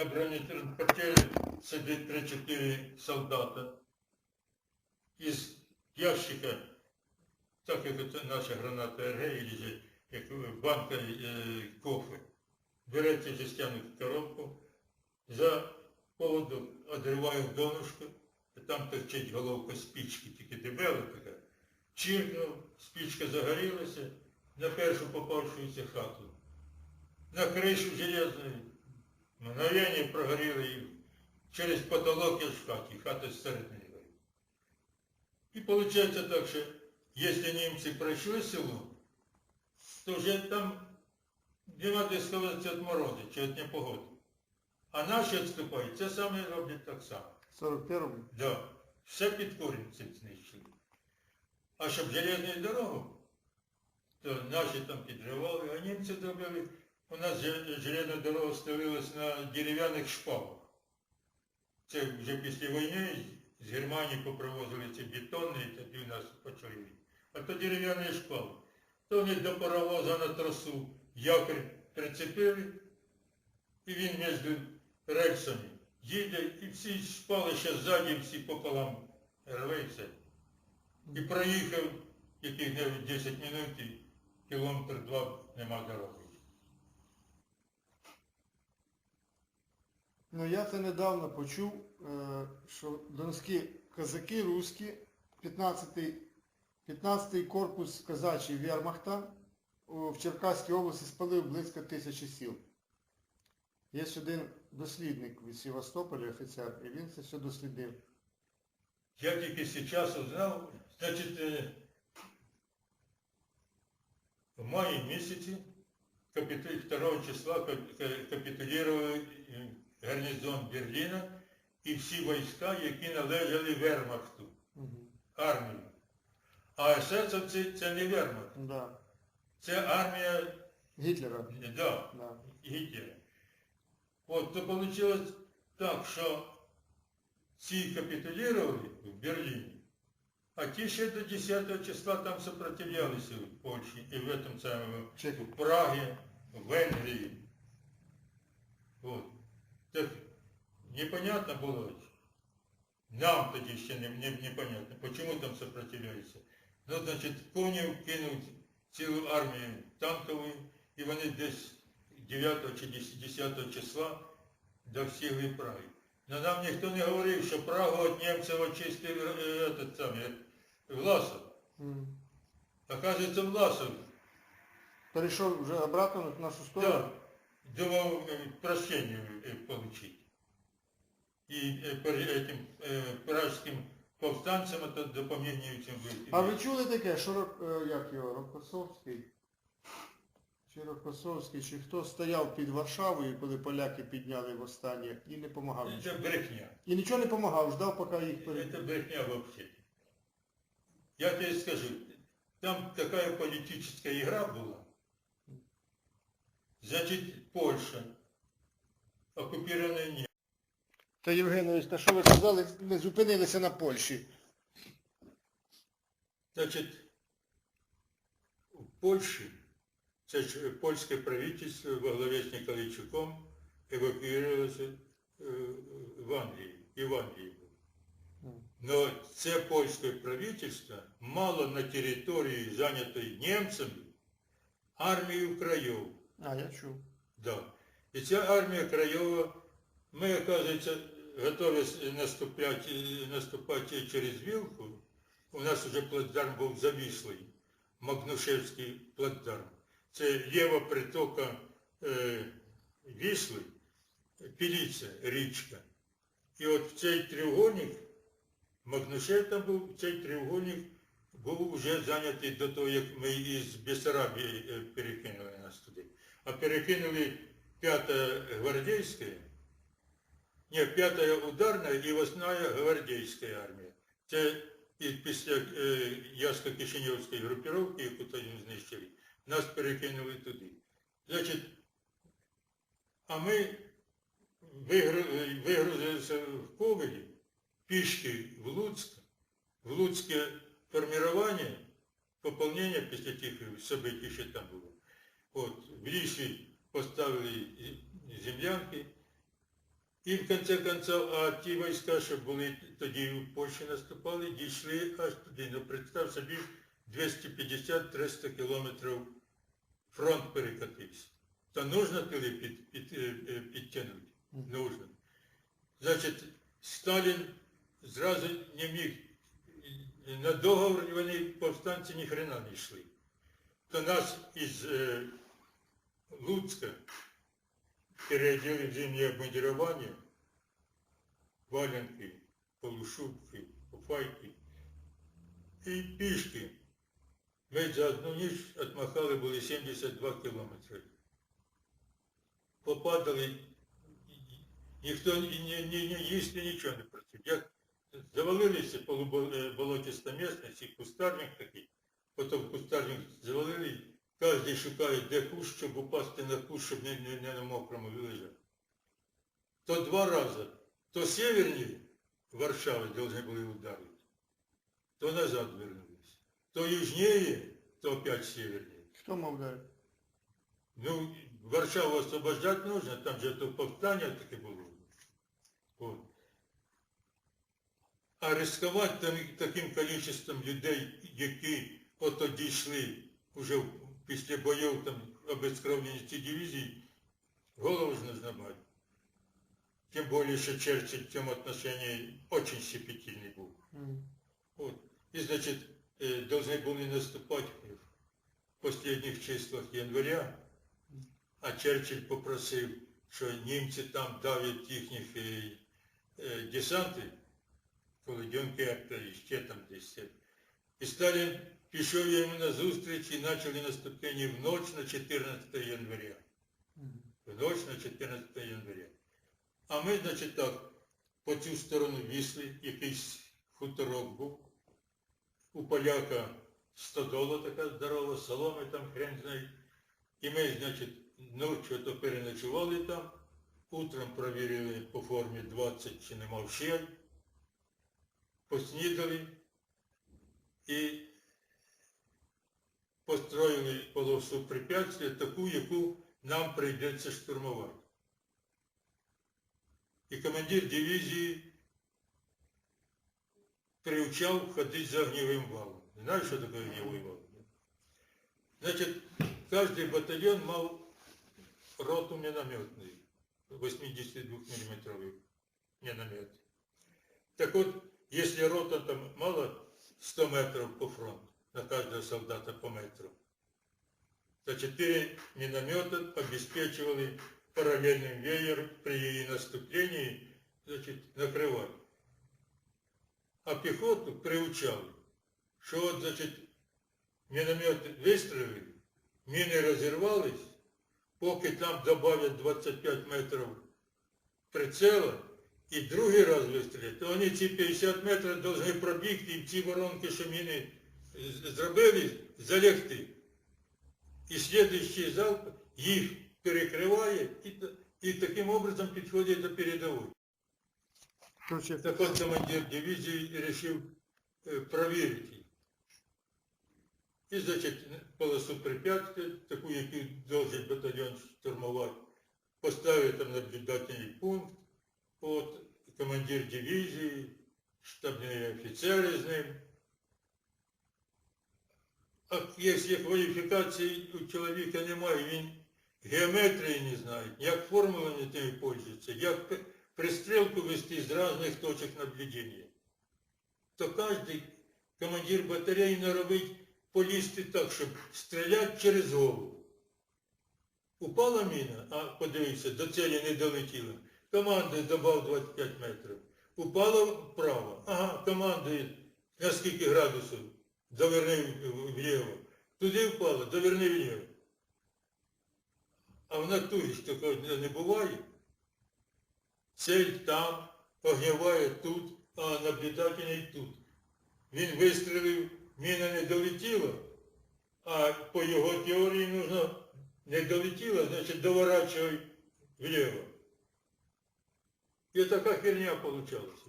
На бронетранспортері сидить 3-4 солдата. Із ящика, так як це наша граната РГ, или як банка е, кофе, берете жестяну коробку, за поводу одриваю донышко, і там торчить головка спички, тільки дебела така. Чиркнув, спичка загорілася на першу попавшуюся хату. На кришу железную, мгновение прогоріло і через потолок ж в хаті, хата горить. І виходить так, що якщо німці пройшли село, то вже там нема де сховатися від морозу чи від непогоди. А наші відступають, це саме роблять так само. 41-му. Да. Все під корінь цим знищили. А щоб железну дорогу, то наші там підривали, а німці зробили, у нас же- железна дорога ставилась на дерев'яних шпалах. Це вже після війни з Германії попривозили ці бетонні, тоді у нас почали. А то дерев'яні шпали. То вони до паровоза на трасу якорь прицепили, і він між рельсами їде, і всі шпали ще ззаді, всі пополам рветься. І проїхав яких-небудь 10 минут, кілометр два нема дороги. Ну я це недавно почув, е, що донські казаки руські, 15-й 15-й корпус казачий Вермахта в Черкаській області спалив близько тисячі сіл. Є один дослідник від Севастополя, офіцер, і він це все дослідив. Я тільки зараз узнав, значить, е, в маї місяці 2 числа кап- капітулював е, гарнізон Берліна і всі війська, які належали Вермахту, армії. А есесовці це не Вермахт, Да. це армія Гітлера. да, Да. Гітлера. От, то вийшло так, що ці капітулювали в Берліні, а ті ще до 10 числа там сопротивлялися в Польщі і в этом самому в Прагі, в Венгрії. От. Так непонятно було. Нам тоді ще не, не, непонятно, чому там сопротивляються. Ну, значить, конів кинуть цілу армію танкову, і вони десь 9 чи 10 числа достигли Праги. Но нам ніхто не говорив, що Прагу від німців очистив е, этот самий, Власов. Мгм. Оказується, Власов Перейшов вже обратно на нашу сторону. Да, думал э, прощение э, получить. И э, по этим э, пражским повстанцам это дополнением быть. А ви чули таке, що Рок- е, як його, Рокосовський? Чи Рокосовський, чи хто стояв під Варшавою, коли поляки підняли восстання і не допомагав Это нічого? брехня. І нічого не допомагав, ждав, поки їх пере... Это брехня вообще. Я тебе скажу, там такая политическая игра была. Значит, Польша, оккупированная не Та Євгенович, та що ви казали, не зупинилися на Польщі? Значит, в Польше, це ж польське правительство во главе з Николайчуком евакуювалося е, в Англію, і в Англії було. Но це польське правительство мало на території, зайнятої німцями, армію країв. А, я чув. Да. І ця армія Краєва, ми, оказується, готові наступати, наступати через Вілку. У нас вже плацдарм був завіслий, Магнушевський плацдарм. Це ліва притока е, Вісли, Піліця, річка. І от в цей треугольник, Магнушев там був, цей треугольник був вже зайнятий до того, як ми із Бессарабії е, перекинули нас туди. А перекинули 5-я гвардейская, не, 5-я ударна і 8-я гвардейська армія. Це після е, Ясько-Кишинівської групіровки, яку тоді знищили, нас перекинули туди. Значить, а ми вигру- вигрузилися в Ковелі, пішки в Луцьк, в Луцьке формування, поповнення після тих событий, що там було. От, в лісі поставили землянки, І в кінці концов, а ті війська, що були тоді в Польщі наступали, дійшли аж туди. Ну, представ собі, 250-300 кілометрів фронт перекатився. То нужно туди під, під, е, е, підтягнути? Нужно. Значить, Сталін зразу не міг. На договор вони повстанці ні хрена не йшли. То нас із е, Луцка переодели в зимнее обмундирование, валенки, полушубки, фуфайки и пішки. Ми за одну ніч отмахали були 72 кілометри. Попадали, ніхто ні, ні, ні, ні їсти нічого не просив. Як завалилися полуболотиста місцевість, і кустарник такий, Потім кустарник завалили, кожен шукає, де кущ, щоб упасти на кущ, щоб не, не, не на мокрому лежати. То два рази, то северні Варшави должны були ударити, то назад вернулись. То южнее, то опять севернее. Хто мав далі? Ну, Варшаву освобождать нужно, там же то повстання таке було. От. А ризикувати таким количеством людей, які ото дійшли вже в- після бойов там обезкровлені ці дивізії, голову ж не знімати. Тим більше, що Черчилль в цьому отношении очень щепетильный був. Мгм. Вот. И, значит, э, должны были наступать в последних числах января, а Черчилль попросив, що німці там давлять їхніх е, е, десанти, коли Дюнкерка і ще там десь. це. І Сталін пішов йому на зустріч і почали наступлення в ніч на 14 января. В ніч на 14 января. А ми, значить так, по цю сторону вісли, якийсь хуторок був. У поляка стодола така здорова, соломи там хрен знає. І ми, значить, ночі то переночували там, утром провірили по формі 20 чи нема вщель, поснідали і построїли полосу препятствия, таку, яку нам прийдеться штурмувати. І командир дивізії приучав ходити за огневим валом. Знаєш, що таке огневий вал? Значить, кожен батальйон мав роту мінометний, 82 мм міномет. Так от, якщо рота там мала 100 метрів по фронту, на кожного солдата по метру, то 4 миномета обеспечивали параллельным веером при ее наступлении значит, накрывать. А пехоту приучали, що от, значить, міномети вистрілили, міни розірвались, поки там добавлять 25 метрів прицела, і другий раз вистрілять, то вони ці 50 метрів повинні пробігти і в ці воронки, що міни з- зробили, залягти. І слідуючий залп їх перекриває і, і таким образом підходить до передової. Так от командир дивізії вирішив е, провірити. І, значить, полосу препятствия, таку, яку должен батальйон штурмувати, поставив там наблюдательний пункт, от, командир дивізії, штабні офіцери з ним. А якщо кваліфікації у чоловіка немає, він геометрії не знає, як формулами тими пользується, як пристрілку вести з різних точок наблюдення, то кожен командир батареї наробить полізти так, щоб стріляти через голову. Упала міна, а подивився, до цілі не долетіла. Командує добав 25 метрів. Упала вправо. Ага, командує на скільки градусів доверни в- вліво. Туди впало, доверни вліво. А в натурі ж такого не буває. Цель там, огневая тут, а наблюдательний тут. Він вистрілив, міна не долетіла, а по його теорії нужно не долетіла, значить доворачивай вліво. І така херня получалася.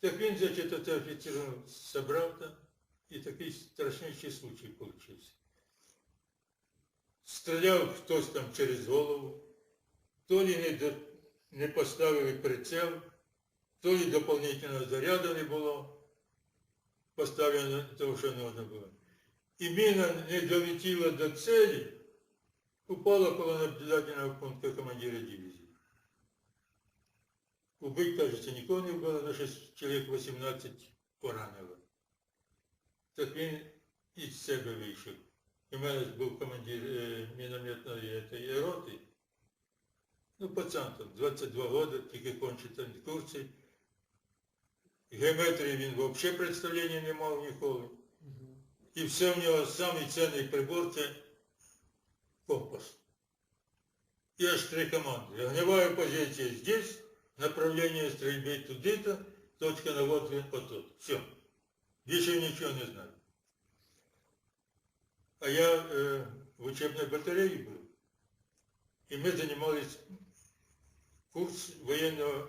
Так він, значить, оце офіцер собрав там, і такий страшніший случай получився. Стріляв хтось там через голову, то ли не, до, не поставили прицел, то і дополнительного заряду не було поставлено того, що треба було. І міна не долетіла до цілі, упала коло наблюдательного пункту командира дивізії. Убить, кажеться, нікого не вбило, але щось чоловік 18 поранило. Так він із себе вийшов. І в мене ж був командир е, мінометної этой роти. Ну, пацан там, 22 роки, тільки кончив там курси. Геометрії він взагалі представлення не мав ніколи. І все в нього самий цінний прибор це компас. І аж три команди. Огневая позиція здесь, направление стрельбы туди-то, точка наводки отут. Все. Більше нічого не знаю. А я е, в учебній батареї був. І ми займалися курс воєнного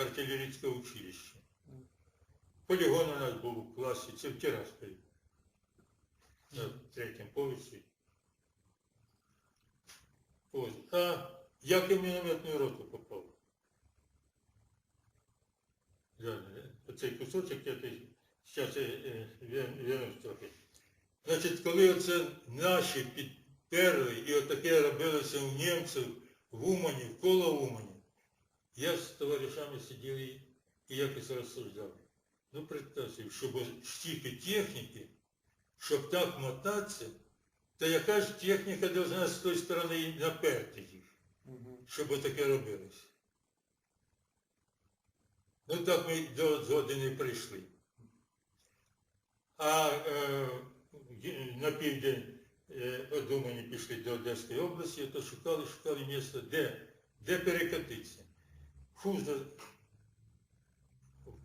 артилерійського училища. Полігон у нас був у класі, це в. На третьому поверсі. Ось. А як я в мінометну роту попав? Да, Оцей кусочок я зараз вернусь трохи. Значить, коли оце наші підперли і отаке робилося у німців в Умані, вколо Умані, я з товаришами сидів і якось розсуждав. Ну, представте, щоб стільки техніки, щоб так мотатися, то яка ж техніка должна з тої сторони наперти їх, щоб таке робилося. Ну так ми до згоди не прийшли. А е, на південь е, от пішли до Одеської області, то шукали, шукали місце, де, де перекатитися. Хузо,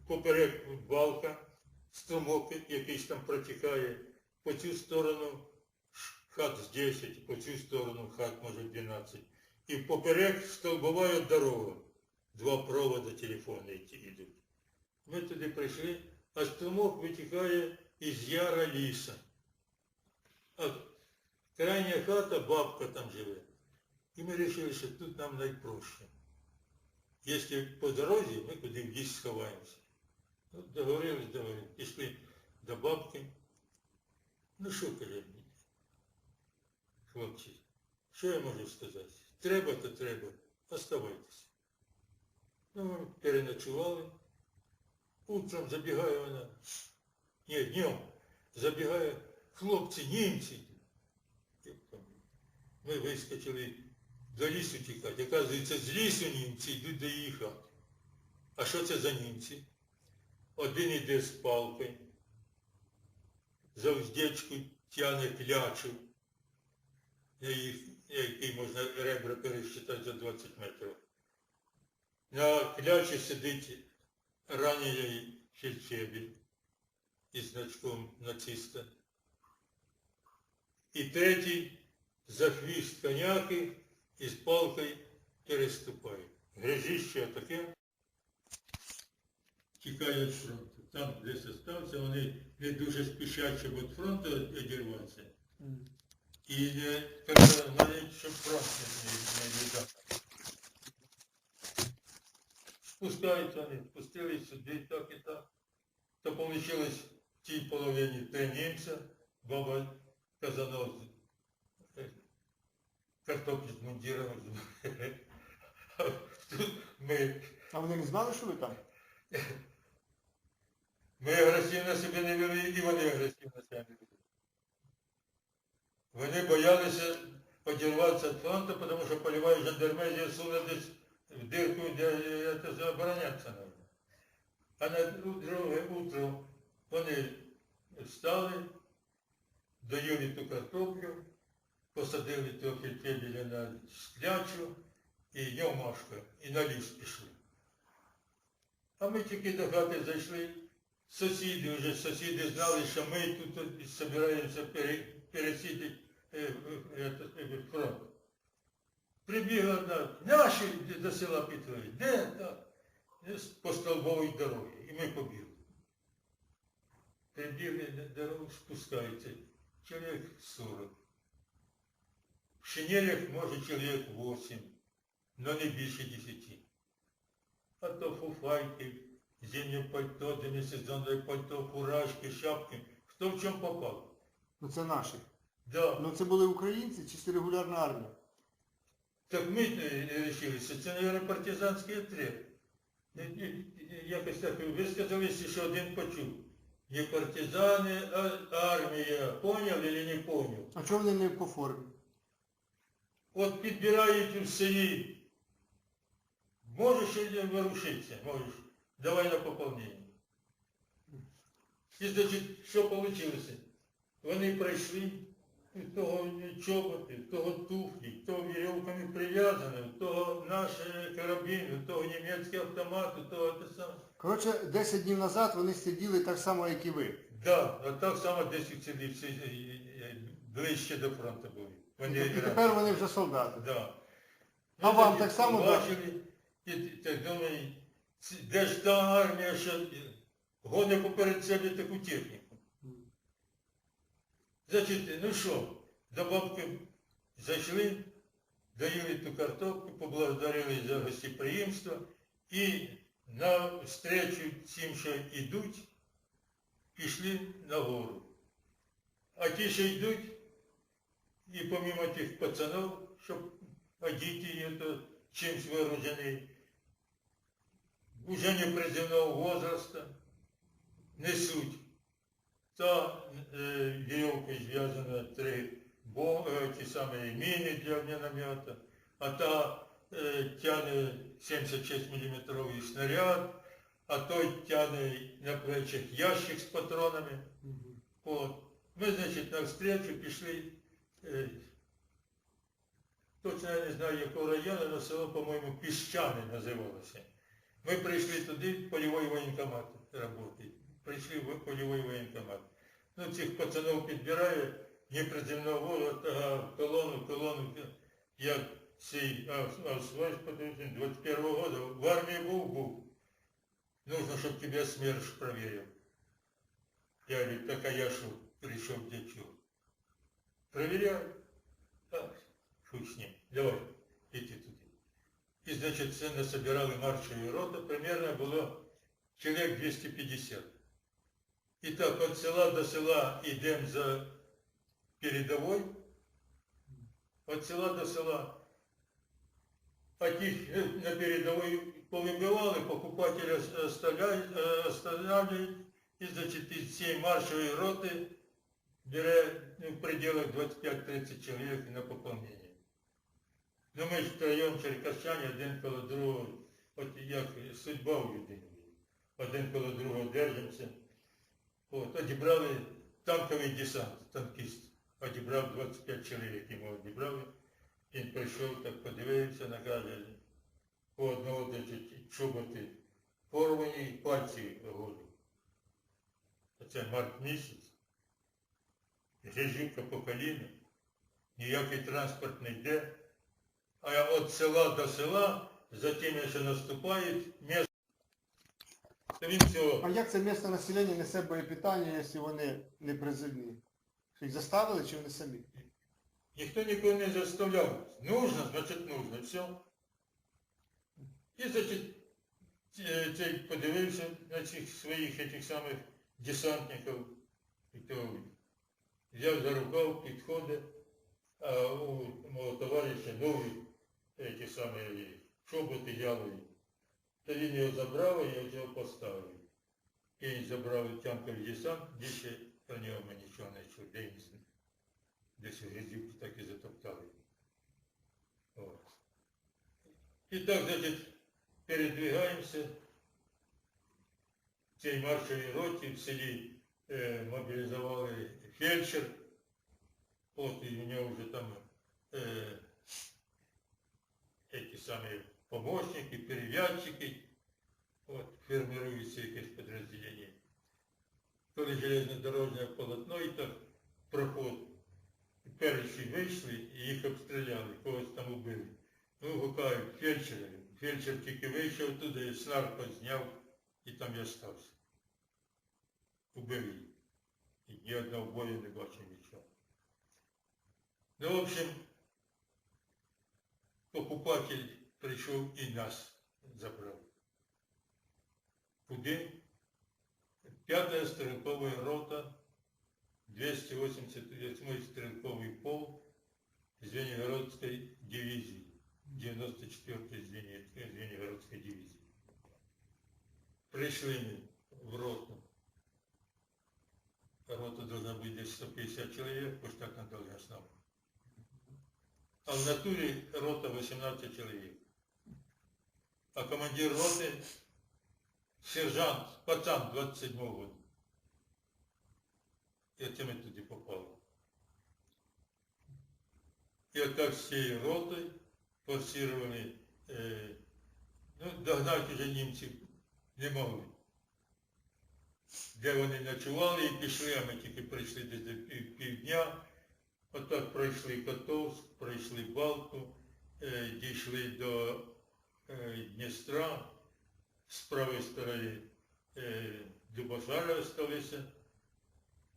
поперек балка, струмок якийсь там протікає, по цю сторону хат з 10, по цю сторону хат може 12. І поперек столбовая дорога. Два провода телефони йдуть. Ми туди прийшли, а струмок витікає із яра ліса. А крайня хата, бабка там живе. І ми вирішили, що тут нам найпроще. Якщо по дорозі, ми куди в ліс сховаємося. Ну, договорились, договорились, пішли до бабки. Ну що каже мені, хлопці, що я можу сказати? Треба, то треба, оставайтеся. Ну, ми переночували. Утром забігає вона. Ні, днем забігає хлопці, німці. Ми вискочили до лісу тікати. Оказується, з лісу німці йдуть до її хати. А що це за німці? Один іде з палкою, за уздечку тяне клячу, який можна ребра пересчитати за 20 метрів. На клячі сидить ранений фельдфебель із значком нациста. І третій за хвіст коняки і з палкою переступає. Грязіще таке від фронту. Там десь остався, вони не дуже спішать, щоб від фронту одірватися. І навіть, щоб фронт не, віддав. Спускаються вони, спустились сюди, так і так. То вийшло тій половині три німця, баба Казанов, картоплю з мундіром. А ми, А вони не знали, що ви там? ми агресивно себе не вели, і вони агресивно себе не вели. Вони боялися одірватися від фронту, тому що польова жандармерія суне десь в дирку, де це, оборонятися треба. А на друге утро вони встали, доїли ту картоплю, посадили того фельдфебеля на склячу і Йомашка, і на ліс пішли. А ми тільки до хати зайшли, сусіди вже, сусіди знали, що ми тут збираємося пере, пересідати е, е, е, фронт. Прибігла одна, наші до села Петрові, де так? По столбовій дорогі. І ми побігли. Прибігли дорогу, спускаються. Чоловік 40. В шинелях може чоловік 8, але не більше 10. а то фуфайки, зимнее пальто, демисезонное пальто, фуражки, шапки. Хто в чому попав? Ну це наші. Да. Ну це були українці чи це регулярна армія? Так ми е, рішилися, це, мабуть, партизанський отряд. Е, е, е, Якось так, ви сказали, що один почув. Не партизани, а армія. Поняв или не поняв? А чого вони не по формі? От підбирають у селі. Можеш вирушитися, можеш. Давай на поповнення. І значить, що вийшло? Вони прийшли, у того чоботи, у того туфлі, у того вірьовками прив'язані, у того наш е, карабін, у того німецький автомат, у того те саме. Коротше, 10 днів назад вони сиділи так само, як і ви. Да, а так само десь у селі всі е, е, ближче до фронту були. Вони І якраз- тепер вони вже солдати. Да. А Ну, вам тоді так само, да? побачили, і так думаю, ці- де ж та армія, що гоне поперед себе таку техніку. Значить, ну що, до бабки зайшли, доїли ту картопку, поблагодарили за гостеприємство і на встречу цим, що йдуть, пішли на гору. А ті, що йдуть, і помимо тих пацанів, щоб одіти чимось вооружені, уже не приземного возраста, несуть. Та е, вірьовкою зв'язано три бо, е, ті самі міни для огнемета, а та тягне 76 мм снаряд, а той тягне на плечах ящик з патронами. От. Ми, значить, навстречу пішли, е, точно я не знаю якого району, але село, по-моєму, Піщане називалося. Ми прийшли туди, польовий воєнкомат роботи. Прийшли в польовий воєнкомат. Ну, цих пацанів підбирає, неприземного возраста, а в колону, в колону, як цей Асвайс, 21-го года, в армії був, був. Нужно, щоб тебе СМЕРШ проверил. Я говорю, так а я что, пришел для чего? Проверяю. А, фу с ним. Давай, иди туда. І, значить, це насобирали маршові роти, примерно було чоловік 250. І так, від села до села йдемо за передовой, від села до села. А тих е, на передовой повибивали, покупателя оставляють, е, і, значить, із цієї маршової роти бере ну, в пределах 25-30 чоловік на поповнення. Ну ми ж втроєм черкащані, один коло другого, от як судьба у людини. Один коло другого держимося. От, одібрали танковий десант, танкіст. Одібрав 25 чоловік, йому одібрали. Він прийшов, так подивився, накаже, по одного чоботи порвані, і пальці голі. Оце март місяць. Грязюка по коліна, ніякий транспорт не йде. А від села до села, за тими, що наступають, місто. А як це місце населення несе боєпитання, якщо вони не призивні? Їх заставили чи вони самі? Ніхто нікого не заставляв. Нужно, значить нужно. Все. І, значить, ці- цей подивився на цих своїх этих самих десантників. І взяв за рукав, підходить, а у мого товариша нові ті самі чоботи ялові. То він його забрав, і я його поставив. І забрав танковий десант, більше про нього ми нічого не з- десь у так і затоптали. От. І так, значить, передвигаємося в цій маршовій роті в селі е, мобілізували фельдшер, от і у нього вже там е, ті самі помощники, перев'язчики, от, формируються якесь підрозділення. Коли железнодорожне полотно і так проход, перші вийшли і їх обстріляли, когось там убили. Ну, гукають фельдшера. Фельдшер тільки вийшов туди, снарпа зняв і там я стався. Убив їх. І ні одного бою не бачив нічого. Ну, в общем, покупатель прийшов і нас забрав. Куди? Пятая стрелковая рота, 288 стрелковый полк Звенигородской дивизии, 94-й Звени- Звенигородской дивизии. Пришли мы в роту. Рота должна быть здесь 150 человек, что так она должна знать. А в натуре рота 18 человек. А командир роты сержант, пацан 27 года. Я тем и туди попал. И вот так всей ротой форсировали, е, ну, догнати вже німців не могли. Де вони ночували і пішли, а ми тільки прийшли десь до пів, півдня. Отак пройшли Котовськ, пройшли Балту, е, дійшли до е, Дністра, з правої сторони е, Дубосара осталися,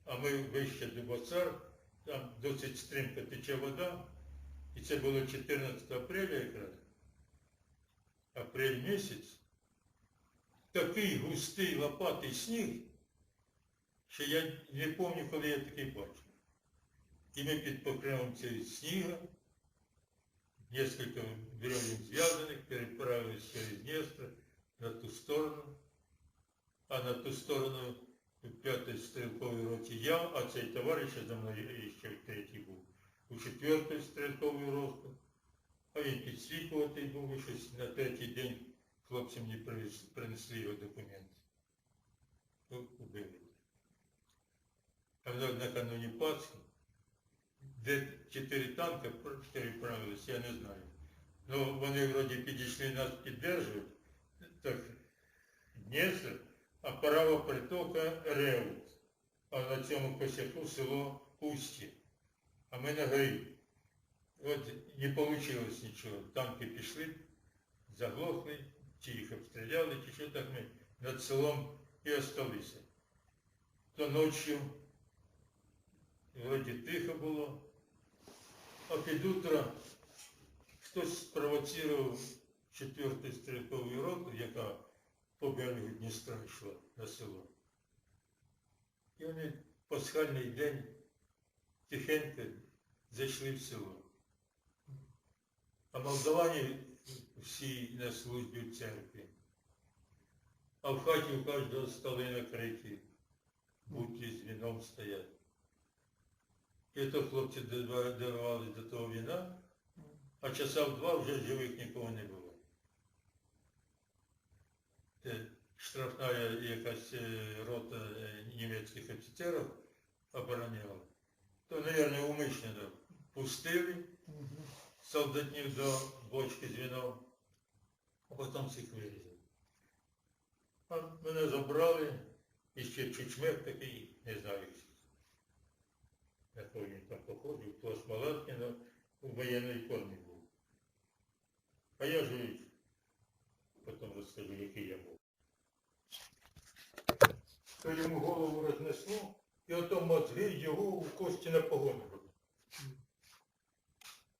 а ми вище Дубосар, там досить стрімко тече вода, і це було 14 апреля якраз, апрель місяць, такий густий лопатий сніг, що я не пам'ятаю, коли я такий бачив. І ми під покривом цього снігу, несколько бревен зв'язаних, переправились через Дністр на ту сторону, а на ту сторону в п'ятій стрілковій роті я, а цей товариш за мною ще в третій був, у четвертій стрілковій роті, а він підсвітлюватий був, щось на третій день хлопці мені принесли його документи. Ну, убили. А на- накануні Пасхи, де чотири танки переправились, я не знаю. Ну, вони вроді підійшли нас піддержувати, так Дністр, а права притока Реут. А на цьому косяку село Устє. А ми на горі. От не вийшло нічого. Танки пішли, заглохли, чи їх обстріляли, чи що так ми над селом і осталися. То ночі вроді тихо було, а під утро хтось спровоцировав четверту стрілкову роту, яка по берегу Дністра йшла на село. І вони пасхальний день тихенько зайшли в село. А молдавані всі на службі в церкві. А в хаті у кожного столи накриті, будки з віном стоять. І то хлопці дорвались до того віна, а часа в два вже живих нікого не було. Це штрафна якась е, рота е, німецьких офіцерів обороняла. То, мабуть, умишлено пустили солдатнів до бочки з віном, а потім всіх вирізали. А мене забрали, і ще чучмек такий, не знаю, який він там походив, пластмалатки, але у воєнній формі був. А я живий. Потім розкажу, який я був. То йому голову рознесло, і ото мозги його у кості на робили.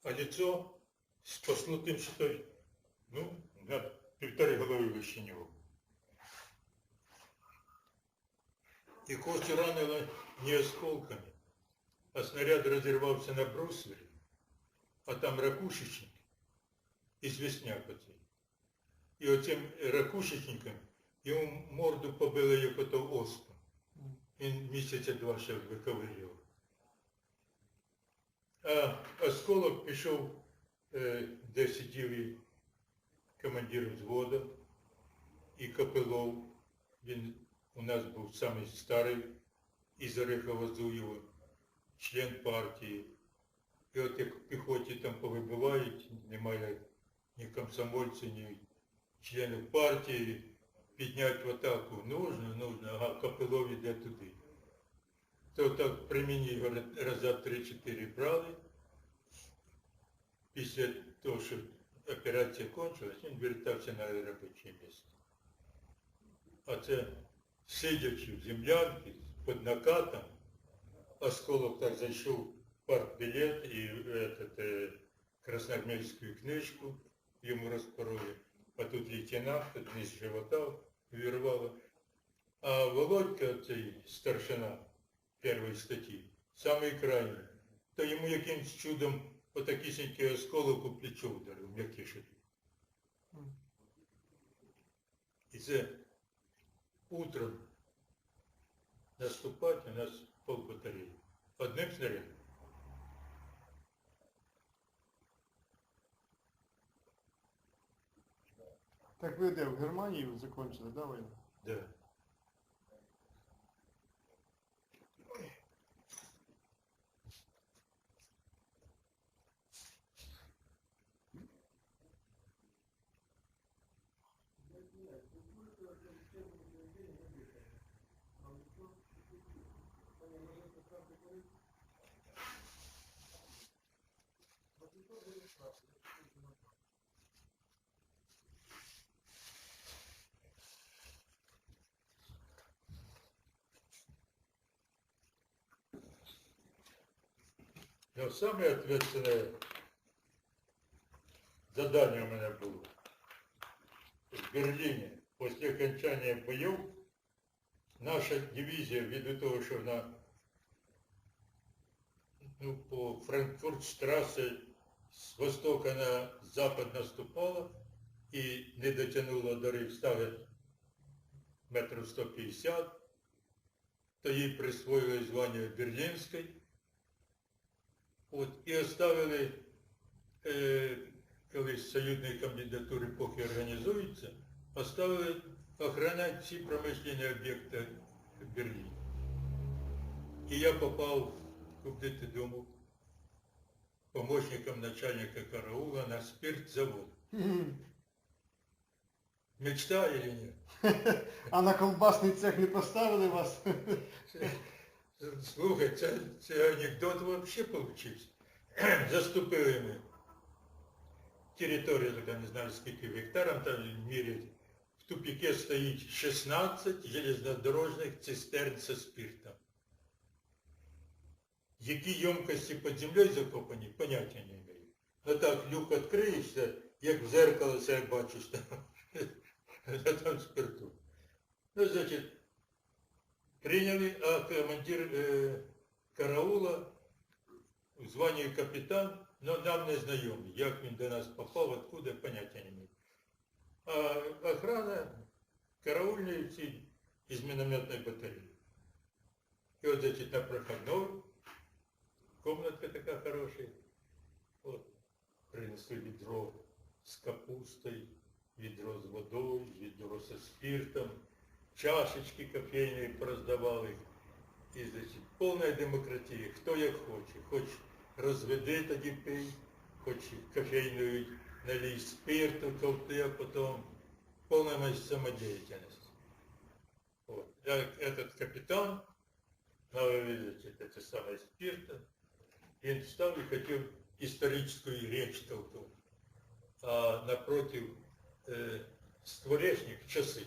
А лицо спасло тим, що той, ну, на півтори голови вище нього. І кості ранило не осколками, а снаряд розірвався на бруствері, а там ракушечник і звісняк оцей. І оцим ракушечником йому морду побили як ото оспа. Він місяця два ще виковирював. А осколок пішов, е, де сидів і командир взводу і Копилов. Він у нас був самий старий із Орехова Зуєва, член партії. І от як в піхоті там повибивають, немає ні комсомольців, ні членів партії, підняти в атаку нужно, нужно, ага, Копилов іде туди. То так при мені його раза 3-4 брали. Після того, що операція кончилась, він вертався на робоче місце. А це сидячи в землянці, під накатом, осколок так зайшов в партбілет і этот, е, красноармейську книжку йому розпороли. А тут лейтенант, тут низ живота вірвало. А Володька, цей старшина першої статті, самий крайній, то йому якимсь чудом отакісінький осколок у плечо вдарив, м'якіше. І це утром наступати у нас пол батареї. Одним снарядом. Так ви де, в Германії закончили, да, війну? Да. Но самое ответственное задание у меня было в Берлине после окончания боев наша дивизия, ввиду того, что она ну, по Франкфурт-штрассе с востока на запад наступала и не дотянула до Рейхстага метрів 150, то їй присвоїли звання Берлінської. От, і оставили, е, коли союзні кандидатури поки організуються, оставили охороняти всі промислені об'єкти в Берліні. І я попав, куди ти думав, помощником начальника караула на спиртзавод. Мечта или нет? А на колбасний цех не поставили вас? Слухай, це, це анекдот взагалі получився. Заступили ми територію, така не знаю скільки гектарів там мірять. В тупике стоїть 16 железнодорожних цистерн зі спиртом. Які ємкості під землею закопані, поняття не маю. Ну так, люк відкриєшся, як в зеркало себе бачиш там, там спирту. Ну, значить, Приняли, а командир э, караула в звании капитан, но нам не знайомий. Як він до нас попав, откуда, поняття не маю. А охрана караульні всі із мінометної батареї. І от значить на проходной, комнатка така хороша. От, принесли відро з капустою, відро з водою, відро зі спиртом, чашечки кофейные пороздавали. І, значить, повна демократія, хто як хоче. Хоч розведи тоді пий, хоч кофейную налей спирту, ковти, а потом полная самодеятельность. Вот. А этот капитан, надо видеть, это самое спирта, и он встал и хотел историческую речь толкнуть. А напротив э, скворечник часы.